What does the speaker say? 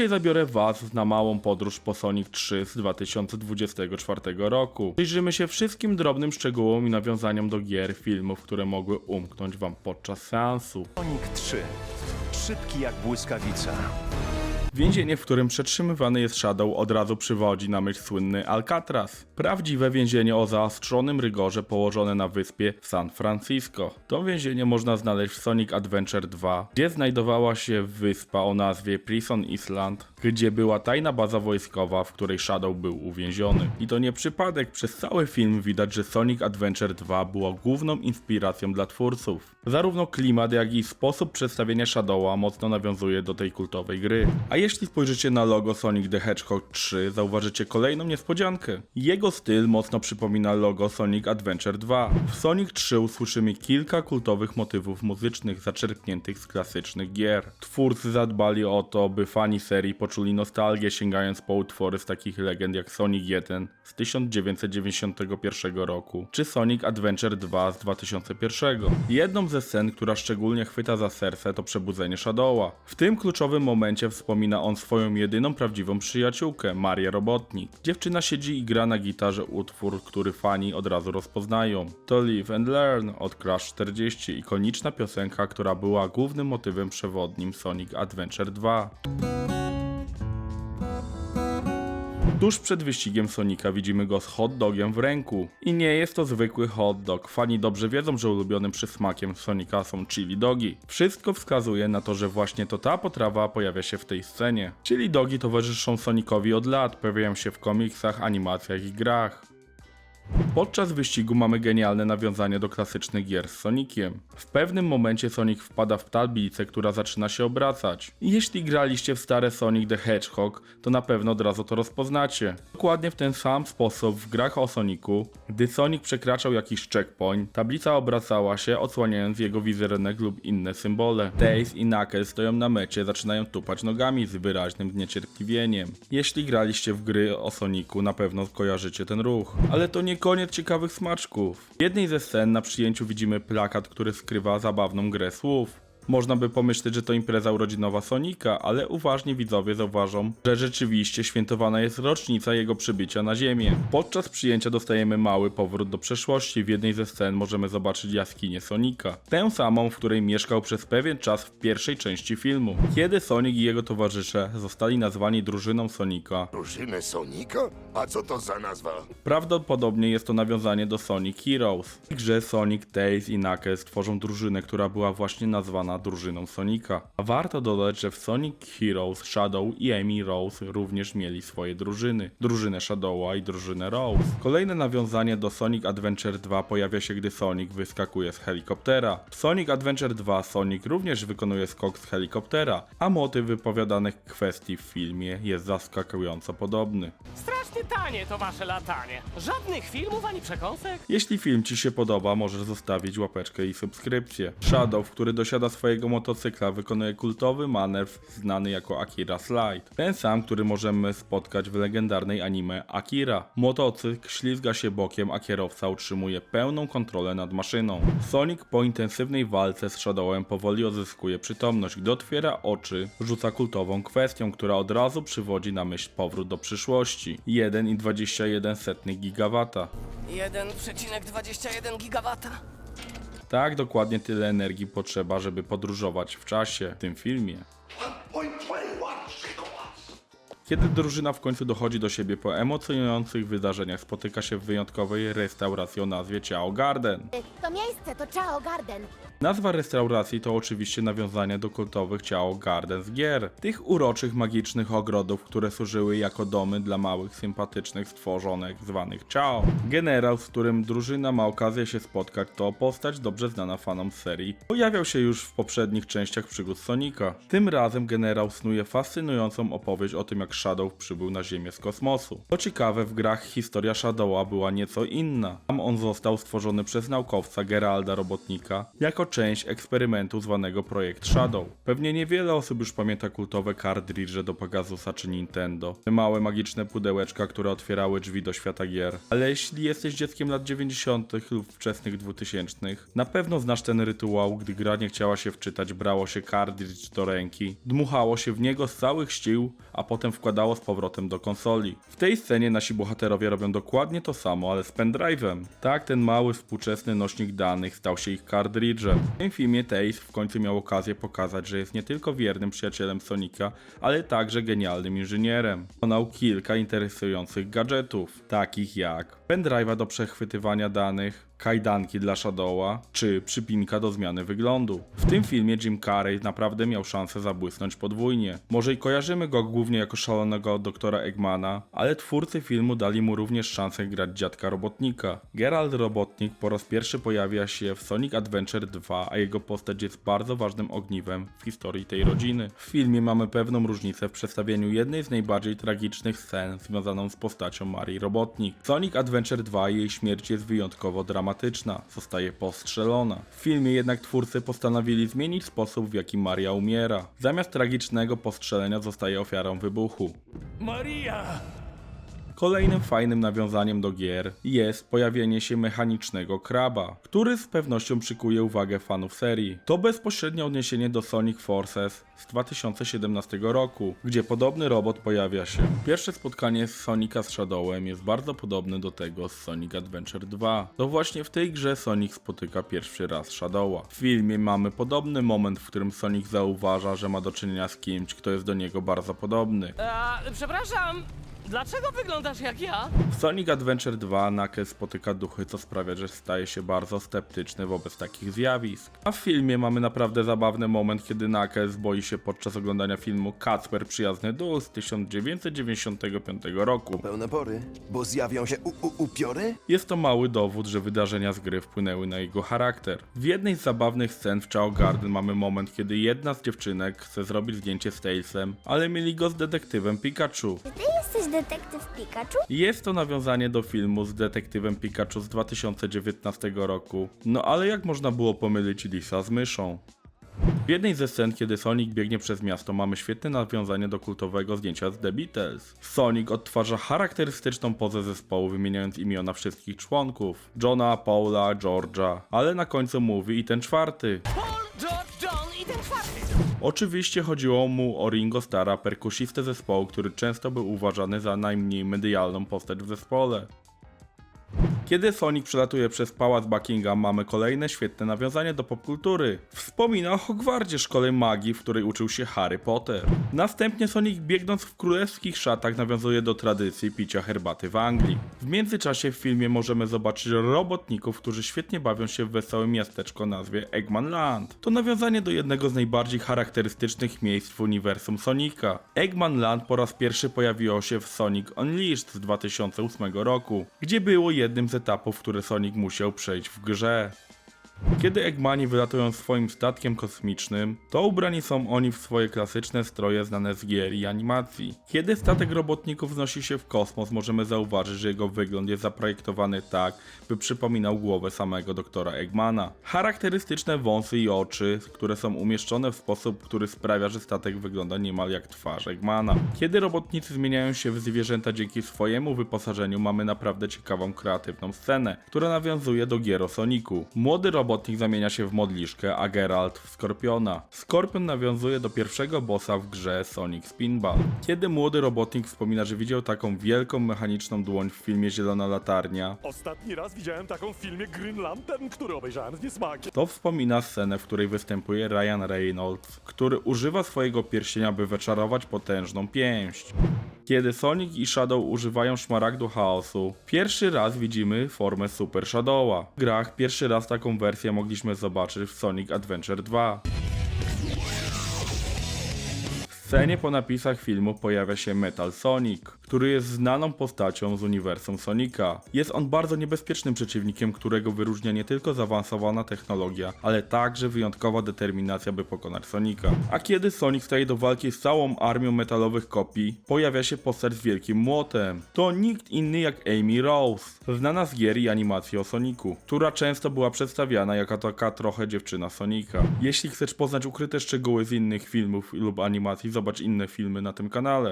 Dzisiaj zabiorę Was na małą podróż po Sonic 3 z 2024 roku. Przyjrzymy się wszystkim drobnym szczegółom i nawiązaniom do gier, filmów, które mogły umknąć Wam podczas seansu. Sonic 3. Szybki jak błyskawica. Więzienie, w którym przetrzymywany jest Shadow, od razu przywodzi na myśl słynny Alcatraz. Prawdziwe więzienie o zaostrzonym rygorze położone na wyspie San Francisco. To więzienie można znaleźć w Sonic Adventure 2, gdzie znajdowała się wyspa o nazwie Prison Island, gdzie była tajna baza wojskowa, w której Shadow był uwięziony. I to nie przypadek, przez cały film widać, że Sonic Adventure 2 było główną inspiracją dla twórców. Zarówno klimat, jak i sposób przedstawienia Shadowa mocno nawiązuje do tej kultowej gry. A jeśli spojrzycie na logo Sonic the Hedgehog 3, zauważycie kolejną niespodziankę. Jego styl mocno przypomina logo Sonic Adventure 2. W Sonic 3 usłyszymy kilka kultowych motywów muzycznych zaczerpniętych z klasycznych gier. Twórcy zadbali o to, by fani serii poczuli nostalgię sięgając po utwory z takich legend jak Sonic 1 z 1991 roku, czy Sonic Adventure 2 z 2001. Jedną ze scen, która szczególnie chwyta za serce, to przebudzenie Shadowa. W tym kluczowym momencie wspomina on swoją jedyną prawdziwą przyjaciółkę, Marię Robotnik. Dziewczyna siedzi i gra na gitarze utwór, który fani od razu rozpoznają. To Live and Learn od Crash 40, ikoniczna piosenka, która była głównym motywem przewodnim Sonic Adventure 2. Tuż przed wyścigiem Sonika widzimy go z hot dogiem w ręku. I nie jest to zwykły hot dog. Fani dobrze wiedzą, że ulubionym przysmakiem Sonika są chili dogi. Wszystko wskazuje na to, że właśnie to ta potrawa pojawia się w tej scenie. Chili dogi towarzyszą Sonikowi od lat, pojawiają się w komiksach, animacjach i grach. Podczas wyścigu mamy genialne nawiązanie do klasycznych gier z Soniciem. W pewnym momencie Sonic wpada w tablicę, która zaczyna się obracać. Jeśli graliście w stare Sonic the Hedgehog, to na pewno od razu to rozpoznacie. Dokładnie w ten sam sposób w grach o Sonicu, gdy Sonic przekraczał jakiś checkpoint, tablica obracała się, odsłaniając jego wizerunek lub inne symbole. Tails i Knuckles stoją na mecie, zaczynają tupać nogami z wyraźnym zniecierpliwieniem. Jeśli graliście w gry o Sonicu, na pewno kojarzycie ten ruch. Ale to nie koniec ciekawych smaczków. W jednej ze scen na przyjęciu widzimy plakat, który skrywa zabawną grę słów. Można by pomyśleć, że to impreza urodzinowa Sonika, ale uważni widzowie zauważą, że rzeczywiście świętowana jest rocznica jego przybycia na Ziemię. Podczas przyjęcia dostajemy mały powrót do przeszłości. W jednej ze scen możemy zobaczyć jaskinię Sonika. Tę samą, w której mieszkał przez pewien czas w pierwszej części filmu. Kiedy Sonic i jego towarzysze zostali nazwani drużyną Sonika, Drużynę Sonika? A co to za nazwa? Prawdopodobnie jest to nawiązanie do Sonic Heroes. W grze Sonic, Tails i Knuckles tworzą drużynę, która była właśnie nazwana drużyną Sonika. A warto dodać, że w Sonic Heroes Shadow i Amy Rose również mieli swoje drużyny. Drużynę Shadowa i drużynę Rose. Kolejne nawiązanie do Sonic Adventure 2 pojawia się, gdy Sonic wyskakuje z helikoptera. W Sonic Adventure 2 Sonic również wykonuje skok z helikoptera, a motyw wypowiadanych kwestii w filmie jest zaskakująco podobny. Strasznie tanie to wasze latanie. Żadnych filmów ani przekąsek. Jeśli film Ci się podoba, możesz zostawić łapeczkę i subskrypcję. Shadow, który dosiada swojego motocykla, wykonuje kultowy manewr znany jako Akira Slide. Ten sam, który możemy spotkać w legendarnej anime Akira. Motocykl ślizga się bokiem, a kierowca utrzymuje pełną kontrolę nad maszyną. Sonic po intensywnej walce z Shadowem powoli odzyskuje przytomność. Gdy otwiera oczy, rzuca kultową kwestią, która od razu przywodzi na myśl powrót do przyszłości. 1,21 gigawata. 1,21 gigawata. Tak, dokładnie tyle energii potrzeba, żeby podróżować w czasie w tym filmie. Kiedy drużyna w końcu dochodzi do siebie po emocjonujących wydarzeniach, spotyka się w wyjątkowej restauracji o nazwie Ciao Garden. To miejsce to Chao Garden. Nazwa restauracji to oczywiście nawiązanie do kultowych Ciao Garden z gier. Tych uroczych, magicznych ogrodów, które służyły jako domy dla małych, sympatycznych stworzonek zwanych Ciao. Generał, z którym drużyna ma okazję się spotkać, to postać dobrze znana fanom serii. Pojawiał się już w poprzednich częściach przygód Sonika. Tym razem generał snuje fascynującą opowieść o tym, jak Shadow przybył na Ziemię z kosmosu. Co ciekawe, w grach historia Shadowa była nieco inna. Tam on został stworzony przez naukowca Geralda Robotnika jako część eksperymentu zwanego Projekt Shadow. Pewnie niewiele osób już pamięta kultowe cartridge do Pegasusa czy Nintendo. Te małe magiczne pudełeczka, które otwierały drzwi do świata gier. Ale jeśli jesteś dzieckiem lat 90. lub wczesnych 2000, na pewno znasz ten rytuał, gdy gra nie chciała się wczytać, brało się cartridge do ręki, dmuchało się w niego z całych sił, a potem wkładało z powrotem do konsoli. W tej scenie nasi bohaterowie robią dokładnie to samo, ale z pendrive'em. Tak, ten mały współczesny nośnik danych stał się ich cartridge'em. W tym filmie Tails w końcu miał okazję pokazać, że jest nie tylko wiernym przyjacielem Sonika, ale także genialnym inżynierem. Wykonał kilka interesujących gadżetów, takich jak pendrive'a do przechwytywania danych, kajdanki dla Shadowa, czy przypinka do zmiany wyglądu. W tym filmie Jim Carrey naprawdę miał szansę zabłysnąć podwójnie. Może i kojarzymy go głównie jako szalonego doktora Eggmana, ale twórcy filmu dali mu również szansę grać dziadka robotnika. Gerald Robotnik po raz pierwszy pojawia się w Sonic Adventure 2, a jego postać jest bardzo ważnym ogniwem w historii tej rodziny. W filmie mamy pewną różnicę w przedstawieniu jednej z najbardziej tragicznych scen związaną z postacią Marii Robotnik. Sonic Adventure 2 jej śmierć jest wyjątkowo dramatyczna, zostaje postrzelona. W filmie jednak twórcy postanowili zmienić sposób w jaki Maria umiera. Zamiast tragicznego postrzelenia zostaje ofiarą wybuchu. Maria! Kolejnym fajnym nawiązaniem do gier jest pojawienie się mechanicznego kraba, który z pewnością przykuje uwagę fanów serii. To bezpośrednie odniesienie do Sonic Forces z 2017 roku, gdzie podobny robot pojawia się. Pierwsze spotkanie z Sonika z Shadowem jest bardzo podobne do tego z Sonic Adventure 2. To właśnie w tej grze Sonic spotyka pierwszy raz Shadowa. W filmie mamy podobny moment, w którym Sonic zauważa, że ma do czynienia z kimś, kto jest do niego bardzo podobny. A, przepraszam, dlaczego wyglądasz jak ja? W Sonic Adventure 2 Knuckles spotyka duchy, co sprawia, że staje się bardzo sceptyczny wobec takich zjawisk. A w filmie mamy naprawdę zabawny moment, kiedy Knuckles boi się podczas oglądania filmu Kacper Przyjazny Duch z 1995 roku. Pełne pory, bo zjawią się u, u, upiory? Jest to mały dowód, że wydarzenia z gry wpłynęły na jego charakter. W jednej z zabawnych scen w Chao Garden mamy moment, kiedy jedna z dziewczynek chce zrobić zdjęcie z Tailsem, ale mieli go z detektywem Pikachu. Ty jesteś detektyw Pikachu? Jest to nawiązanie do filmu z detektywem Pikachu z 2019 roku. No ale jak można było pomylić Lisa z myszą? W jednej ze scen, kiedy Sonic biegnie przez miasto, mamy świetne nawiązanie do kultowego zdjęcia z The Beatles. Sonic odtwarza charakterystyczną pozę zespołu, wymieniając imiona wszystkich członków. Johna, Paula, George'a, ale na końcu mówi i ten czwarty. Paul, Oczywiście chodziło mu o Ringo Starra, perkusistę zespołu, który często był uważany za najmniej medialną postać w zespole. Kiedy Sonic przelatuje przez pałac Buckingham, mamy kolejne świetne nawiązanie do popkultury. Wspomina o Hogwarcie, szkole magii, w której uczył się Harry Potter. Następnie Sonic biegnąc w królewskich szatach nawiązuje do tradycji picia herbaty w Anglii. W międzyczasie w filmie możemy zobaczyć robotników, którzy świetnie bawią się w wesołym miasteczko o nazwie Eggman Land. To nawiązanie do jednego z najbardziej charakterystycznych miejsc w uniwersum Sonika. Eggman Land po raz pierwszy pojawiło się w Sonic Unleashed z 2008 roku, gdzie było jednym z etapów, które Sonic musiał przejść w grze. Kiedy Eggmani wylatują swoim statkiem kosmicznym, to ubrani są oni w swoje klasyczne stroje znane z gier i animacji. Kiedy statek robotników wznosi się w kosmos, możemy zauważyć, że jego wygląd jest zaprojektowany tak, by przypominał głowę samego doktora Eggmana. Charakterystyczne wąsy i oczy, które są umieszczone w sposób, który sprawia, że statek wygląda niemal jak twarz Eggmana. Kiedy robotnicy zmieniają się w zwierzęta dzięki swojemu wyposażeniu, mamy naprawdę ciekawą, kreatywną scenę, która nawiązuje do gier o Soniku. Młody robotnik zamienia się w modliszkę, a Geralt w Skorpiona. Skorpion nawiązuje do pierwszego bossa w grze Sonic Spinball. Kiedy młody robotnik wspomina, że widział taką wielką mechaniczną dłoń w filmie Zielona Latarnia, Ostatni raz widziałem taką w filmie Green Lantern, który obejrzałem z niesmakiem. to wspomina scenę, w której występuje Ryan Reynolds, który używa swojego pierścienia, by wyczarować potężną pięść. Kiedy Sonic i Shadow używają szmaragdu chaosu, pierwszy raz widzimy formę Super Shadowa. W grach pierwszy raz taką wersję mogliśmy zobaczyć w Sonic Adventure 2. Scenie po napisach filmu pojawia się Metal Sonic, który jest znaną postacią z uniwersum Sonika. Jest on bardzo niebezpiecznym przeciwnikiem, którego wyróżnia nie tylko zaawansowana technologia, ale także wyjątkowa determinacja, by pokonać Sonika. A kiedy Sonic staje do walki z całą armią metalowych kopii, pojawia się postać z wielkim młotem. To nikt inny jak Amy Rose, znana z gier i animacji o Soniku, która często była przedstawiana jako taka trochę dziewczyna Sonika. Jeśli chcesz poznać ukryte szczegóły z innych filmów lub animacji, zobacz inne filmy na tym kanale.